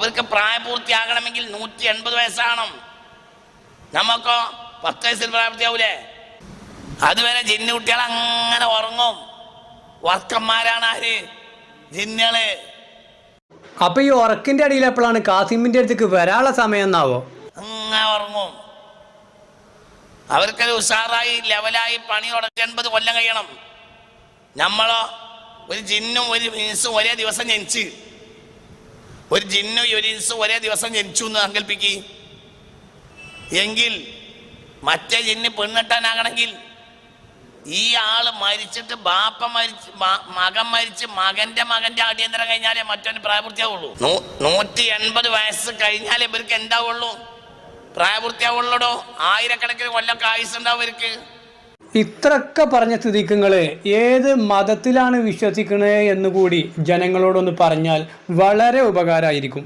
അവർക്ക് പ്രായപൂർത്തിയാകണമെങ്കിൽ നൂറ്റി എൺപത് വയസ്സാകണം. നമുക്കോ പത്ത് വയസ്സിൽ പ്രായപൂർത്തിയാവൂലേ? അതുവരെ ജിന്നു കുട്ടികൾ അങ്ങനെ ഉറങ്ങും. വർക്കന്മാരാണ് ആര്? ജിന്നുകൾ. അപ്പൊ ഈ ഉറക്കിന്റെ അടിയിൽ എപ്പോഴാണ് കാസിമിന്റെ അടുത്തേക്ക് വരാനുള്ള സമയം എന്നാവോ? അങ്ങനെ ഉറങ്ങും. അവർക്കത് ഉഷാറായി ലെവലായി പണി തുടങ്ങി എൺപത് കൊല്ലം കഴിയണം. നമ്മളോ ഒരു ജിന്നും ഒരു മിനിസും ഒരേ ദിവസം ജനിച്ച്. ഒരു ജിന്നു ഇൻസും ഒരേ ദിവസം ജനിച്ചു എന്ന് സങ്കല്പിക്ക്. എങ്കിൽ മറ്റേ ജിന്ന് പെണ്ണിട്ടാനാകണമെങ്കിൽ ഈ ആൾ മരിച്ചിട്ട് ബാപ്പ മരിച്ച് മകൻ മരിച്ച് മകന്റെ മകന്റെ അടിയന്തരം കഴിഞ്ഞാലേ മറ്റൊന്ന് പ്രായപൂർത്തിയാവുള്ളൂ. നൂറ്റി എൺപത് വയസ്സ് കഴിഞ്ഞാലേ ഇവർക്ക് എന്താവുള്ളൂ? പ്രായപൂർത്തിയാവുള്ളടോ? ആയിരക്കണക്കിന് കൊല്ലം ആയുസ് ഉണ്ടാവും ഇവർക്ക്. ഇത്രയൊക്കെ പറഞ്ഞ സ്ഥിതിക്ക് ഏത് മതത്തിലാണ് വിശ്വസിക്കണേ എന്ന് കൂടി ജനങ്ങളോടൊന്ന് പറഞ്ഞാൽ വളരെ ഉപകാരമായിരിക്കും.